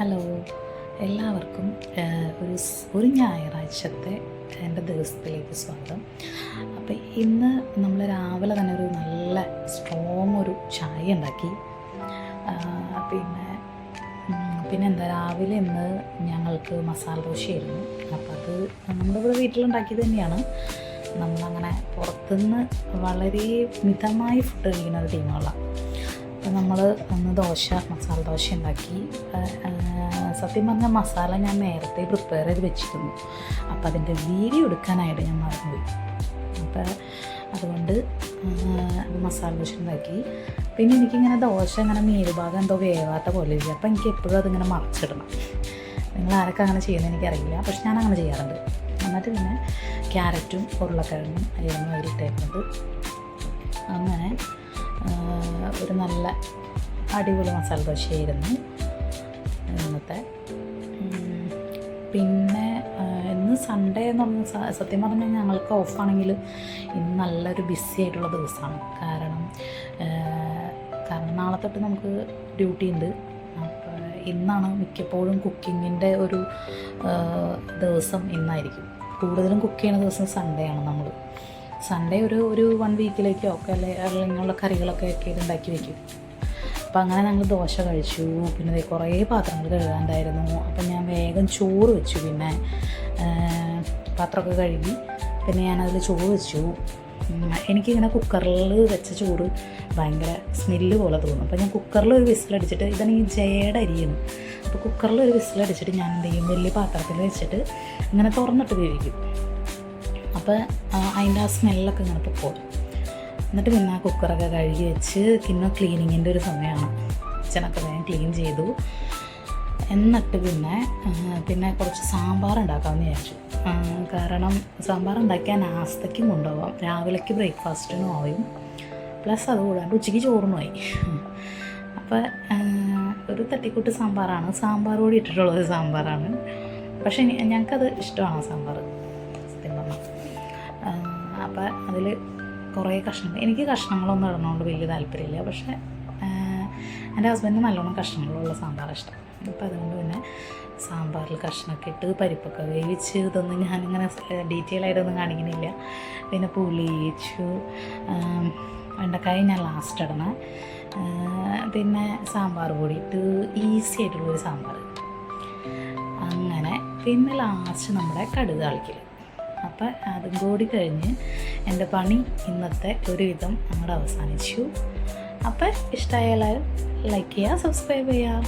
Hello. എല്ലാവർക്കും ഒരു ഒരു ഞായറാഴ്ചത്തെ എന്റെ ദിവസത്തിലേക്ക് സ്വാഗതം. അപ്പോൾ ഇന്ന് നമ്മൾ രാവിലെ തന്നെ ഒരു നല്ല സ്ട്രോങ് ഒരു ചായ ഉണ്ടാക്കി. പിന്നെ പിന്നെ എന്താ രാവിലെ ഇന്ന് ഞങ്ങൾക്ക് മസാല ദോശയായിരുന്നു. അപ്പോൾ അത് നമ്മുടെ ഇവിടെ വീട്ടിലുണ്ടാക്കിയത് തന്നെയാണ്. നമ്മളങ്ങനെ പുറത്തുനിന്ന് വളരെ മിതമായി ഫുഡ് കഴിക്കുന്ന ഒരു ടീമുകളാണ് അപ്പോൾ നമ്മൾ ഒന്ന് ദോശ മസാല ദോശ ഉണ്ടാക്കി. സത്യം പറഞ്ഞാൽ മസാല ഞാൻ നേരത്തെ പ്രിപ്പയർ ചെയ്ത് വെച്ചിരുന്നു. അപ്പോൾ അതിന്റെ വീഡിയോ എടുക്കാനായിട്ട് ഞാൻ മറന്നുപോയി. അപ്പോൾ അതുകൊണ്ട് മസാല ദോശ ഉണ്ടാക്കി. പിന്നെ എനിക്കിങ്ങനെ ദോശ ഇങ്ങനെ മേൽഭാഗം എന്തോ വേവാത്ത പോലെ ഇല്ല അപ്പോൾ എനിക്ക് എപ്പോഴും അതിങ്ങനെ മറച്ചിടണം. നിങ്ങൾ ആരൊക്കെ അങ്ങനെ ചെയ്യുന്നത് എനിക്കറിയില്ല. പക്ഷെ ഞാൻ അങ്ങനെ ചെയ്യാറുണ്ട്. എന്നിട്ട് പിന്നെ ക്യാരറ്റും ഉരുളക്കിഴങ്ങും ആയിരുന്നു അതിലിട്ടേക്കുന്നത്. അങ്ങനെ ഒരു നല്ല അടിപൊളി മസാല ദോശയായിരുന്നു ഇന്നത്തെ. പിന്നെ ഇന്ന് സൺഡേ എന്ന് പറഞ്ഞ സത്യം പറഞ്ഞാൽ ഞങ്ങൾക്ക് ഓഫാണെങ്കിൽ ഇന്ന് നല്ലൊരു ബിസി ആയിട്ടുള്ള ദിവസമാണ്. കാരണം കാരണം നാളെ തൊട്ട് നമുക്ക് ഡ്യൂട്ടി ഉണ്ട്. അപ്പോൾ ഇന്നാണ് മിക്കപ്പോഴും കുക്കിങ്ങിന്റെ ഒരു ദിവസം ഇന്നായിരിക്കും. കൂടുതലും കുക്ക് ചെയ്യുന്ന ദിവസം സൺഡേ ആണ് നമ്മൾ സൺഡേ ഒരു ഒരു വൺ വീക്കിലേക്കോ ഒക്കെ അല്ലെ അല്ലെങ്കിലുള്ള കറികളൊക്കെ ഒക്കെ ഉണ്ടാക്കി വെക്കും. അപ്പം അങ്ങനെ ഞങ്ങൾ ദോശ കഴിച്ചു. പിന്നെ ദേ കുറേ പാത്രങ്ങൾ കഴുകാണ്ടായിരുന്നു. അപ്പം ഞാൻ വേഗം ചോറ് വെച്ചു പിന്നെ പാത്രമൊക്കെ കഴുകി. പിന്നെ ഞാനതിൽ ചോറ് വെച്ചു. എനിക്കിങ്ങനെ കുക്കറിൽ വെച്ച ചോറ് ഭയങ്കര സ്മെല്ല് പോലെ തോന്നും. അപ്പോൾ ഞാൻ കുക്കറിൽ ഒരു വിസിലടിച്ചിട്ട് ഇതാണ് ഈ ജയയുടെ അരിയാണ് അപ്പോൾ കുക്കറിൽ ഒരു വിസിലടിച്ചിട്ട് ഞാൻ എന്ത് ചെയ്യും? വലിയ പാത്രത്തിൽ വെച്ചിട്ട് ഇങ്ങനെ തുറന്നിട്ട് വേവിക്കും. അപ്പോൾ അതിന്റെ ആ സ്മെല്ലൊക്കെ ഇങ്ങനെ പോകും എന്നിട്ട് പിന്നെ ആ കുക്കറൊക്കെ കഴുകി വെച്ച് പിന്നെ ക്ലീനിങ്ങിന്റെ ഒരു സമയമാണ് കിച്ചണൊക്കെ ഞാൻ ക്ലീൻ ചെയ്തു. എന്നിട്ട് പിന്നെ പിന്നെ കുറച്ച് സാമ്പാർ ഉണ്ടാക്കാമെന്ന് വിചാരിച്ചു. കാരണം സാമ്പാർ ഉണ്ടാക്കിയാൽ നാസ്തയ്ക്കും കൊണ്ടുപോകാം രാവിലേക്ക് ബ്രേക്ക്ഫാസ്റ്റിനും ആവും. പ്ലസ് അത് കൂടാണ്ട് ഉച്ചയ്ക്ക് ചോറിനുമായി അപ്പോൾ ഒരു തട്ടിക്കൂട്ട് സാമ്പാറാണ്. സാമ്പാർ കൂടി ഇട്ടിട്ടുള്ള ഒരു സാമ്പാറാണ്. പക്ഷേ ഞങ്ങൾക്കത് ഇഷ്ടമാണ് സാമ്പാർ. അപ്പോൾ അതിൽ കുറേ കഷ്ണങ്ങൾ. എനിക്ക് കഷ്ണങ്ങളൊന്നും ഇടണോണ്ട് വലിയ താല്പര്യമില്ല. പക്ഷേ എന്റെ ഹസ്ബൻഡിന് നല്ലോണം കഷ്ണങ്ങളുള്ള സാമ്പാർ ഇഷ്ടം. അപ്പോൾ അതുകൊണ്ട് പിന്നെ സാമ്പാറിൽ കഷ്ണമൊക്കെ ഇട്ട് പരിപ്പൊക്കെ വേവിച്ച് ഇതൊന്നും ഞാനിങ്ങനെ ഡീറ്റെയിൽ ആയിട്ടൊന്നും കാണിക്കുന്നില്ല പിന്നെ പുളി ഇച്ചു വെണ്ടക്കായ ഞാൻ ലാസ്റ്റ് ഇടണം. പിന്നെ സാമ്പാർ പൊടി ഇട്ട് ഈസി ആയിട്ടുള്ളൊരു സാമ്പാർ അങ്ങനെ പിന്നെ ലാസ്റ്റ് നമ്മുടെ കടുക് കളിക്കൽ അപ്പം അതും കൂടി കഴിഞ്ഞ് എന്റെ പണി ഇന്നത്തെ ഒരുവിധം അങ്ങോട്ട് അവസാനിച്ചു. അപ്പോൾ ഇഷ്ടമായ എല്ലാവരും ലൈക്ക് ചെയ്യുക സബ്സ്ക്രൈബ് ചെയ്യുക.